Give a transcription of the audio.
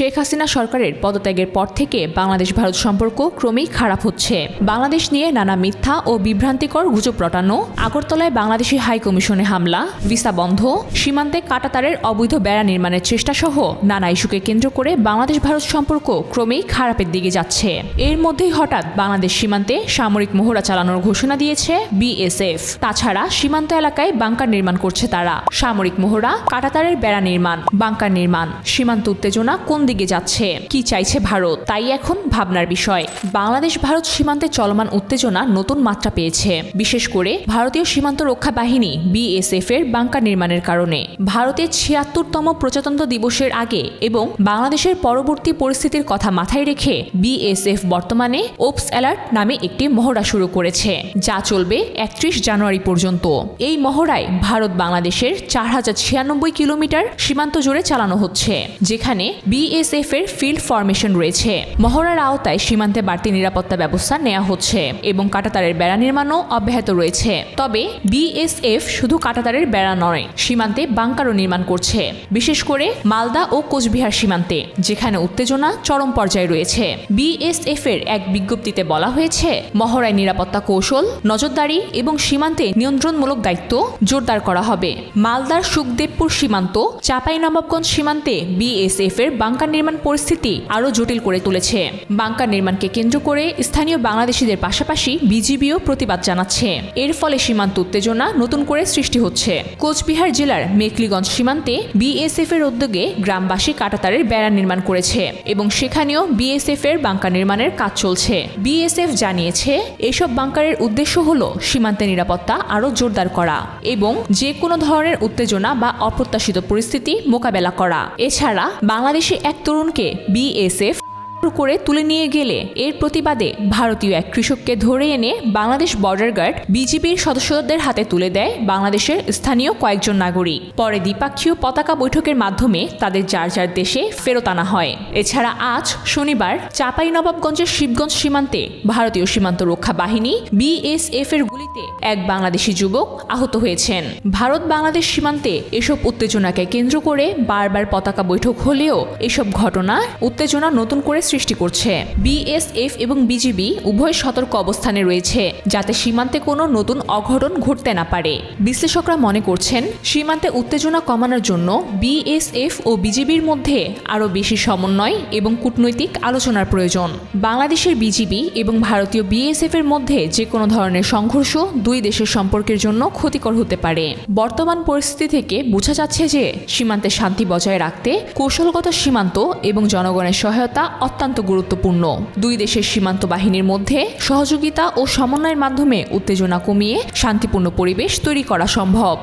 শেখ হাসিনা সরকারের পদত্যাগের পর থেকে বাংলাদেশ ভারত সম্পর্ক ক্রমেই খারাপ হচ্ছে। বাংলাদেশ নিয়ে নানা মিথ্যা ও বিভ্রান্তিকর গুজব রটানো, আগরতলায় বাংলাদেশি হাই কমিশনে হামলা, ভিসা বন্ধ, সীমান্তে কাটাতারের অবৈধ বেড়া নির্মাণের চেষ্টা সহ নানা ইস্যুকে কেন্দ্র করে বাংলাদেশ ভারত সম্পর্ক ক্রমেই খারাপের দিকে যাচ্ছে। এর মধ্যেই হঠাৎ বাংলাদেশ সীমান্তে সামরিক মহড়া চালানোর ঘোষণা দিয়েছে বিএসএফ। তাছাড়া সীমান্ত এলাকায় বাংকার নির্মাণ করছে তারা। সামরিক মহড়া কাটাতারের বেড়া নির্মাণ, বাংকার নির্মাণ, সীমান্ত উত্তেজনা কোন দিকে যাচ্ছে। কি চাইছে ভারত? তাই এখন ভাবনার বিষয়। বাংলাদেশ ভারত সীমান্তে চলমান উত্তেজনা নতুন মাত্রা পেয়েছে। বিশেষ করে ভারতীয় সীমান্ত রক্ষা বাহিনী, বিএসএফ এর বাংকার নির্মাণের কারণে। ভারতের ছিয়াত্তরতম প্রজাতন্ত্র দিবসের আগে এবং বাংলাদেশের পরবর্তী পরিস্থিতির কথা মাথায় রেখে বিএসএফ বর্তমানে ওপস অ্যালার্ট নামে একটি মহড়া শুরু করেছে, যা চলবে একত্রিশ জানুয়ারি পর্যন্ত। এই মহড়ায় ভারত বাংলাদেশের চার হাজার ছিয়ানব্বই কিলোমিটার সীমান্ত জুড়ে চালানো হচ্ছে, যেখানে বিএসএফ এর ফিল্ড ফরমেশন রয়েছে। মহড়ার আওতায় সীমান্তে বাড়তি নিরাপত্তা ব্যবস্থা নেওয়া হচ্ছে এবং কাটাতারের বেড়া নির্মাণও অব্যাহত রয়েছে। তবে বিএসএফ শুধু কাটাতারের বেড়া নয়, সীমান্তে বাংকারও নির্মাণ করছে। বিশেষ করে মালদা ও কোচবিহার সীমান্তে, যেখানে উত্তেজনা চরম পর্যায়ে রয়েছে। বিএসএফ এর এক বিজ্ঞপ্তিতে বলা হয়েছে, মহড়ায় নিরাপত্তা কৌশল, নজরদারি এবং সীমান্তে নিয়ন্ত্রণমূলক দায়িত্ব জোরদার করা হবে। মালদার সুখদেবপুর সীমান্ত, চাঁপাইনবাবগঞ্জ সীমান্তে বিএসএফ এর বাংকার নির্মাণ পরিস্থিতি আরও জটিল করে তুলেছে। বাংকার নির্মাণকে কেন্দ্র করে স্থানীয় বাংলাদেশিদের পাশাপাশি বিজিবিও প্রতিবাদ জানাচ্ছে। এর ফলে সীমান্ত উত্তেজনা নতুন করে সৃষ্টি হচ্ছে। কোচবিহার জেলার মেকলিগঞ্জ সীমান্তে বিএসএফ এর উদ্যোগে গ্রামবাসী কাটাতারের বেড়া নির্মাণ করেছে এবং সেখানেও বিএসএফ এর বাংকার নির্মাণের কাজ চলছে। বিএসএফ জানিয়েছে, এসব বাংকারের উদ্দেশ্য হল সীমান্তে নিরাপত্তা আরও জোরদার করা এবং যে কোনো ধরনের উত্তেজনা বা অপ্রত্যাশিত পরিস্থিতি মোকাবেলা করা। এছাড়া বাংলাদেশি এক তরুণকে বিএসএফ করে তুলে নিয়ে গেলে। এর প্রতিবাদে ভারতীয় এক কৃষককে ধরে এনে বাংলাদেশ বর্ডার গার্ড বিজিবির সদস্যদের হাতে তুলে দেয় বাংলাদেশের স্থানীয় কয়েকজন নাগরিক। পরে দ্বিপাক্ষীয় পতাকা বৈঠকের মাধ্যমে তাদের যার যার দেশে ফেরত আনা হয়। এছাড়া আজ শনিবার চাঁপাইনবাবগঞ্জের শিবগঞ্জ সীমান্তে ভারতীয় সীমান্ত রক্ষা বাহিনী বিএসএফ এর গুলিতে এক বাংলাদেশি যুবক আহত হয়েছেন। ভারত বাংলাদেশ সীমান্তে এসব উত্তেজনাকে কেন্দ্র করে বারবার পতাকা বৈঠক হলেও এসব ঘটনা উত্তেজনা নতুন করে সৃষ্টি করছে। বিএসএফ এবং বিজিবি উভয় সতর্ক অবস্থানে রয়েছে, যাতে সীমান্তে কোনো নতুন অঘটন ঘটতে না পারে। বিশ্লেষকরা মনে করছেন, সীমান্তে উত্তেজনা কমানোর জন্য বিএসএফ ও বিজিবির মধ্যে আরও বেশি সমন্বয় এবং কূটনৈতিক আলোচনার প্রয়োজন। বাংলাদেশের বিজিবি এবং ভারতীয় বিএসএফ এর মধ্যে যে কোনো ধরনের সংঘর্ষ দুই দেশের সম্পর্কের জন্য ক্ষতিকর হতে পারে। বর্তমান পরিস্থিতি থেকে বোঝা যাচ্ছে যে সীমান্তে শান্তি বজায় রাখতে কৌশলগত সীমান্ত এবং জনগণের সহায়তা অত্যন্ত গুরুত্বপূর্ণ। দুই দেশের সীমান্ত বাহিনীর মধ্যে সহযোগিতা ও সমন্বয়ের মাধ্যমে উত্তেজনা কমিয়ে শান্তিপূর্ণ পরিবেশ তৈরি করা সম্ভব।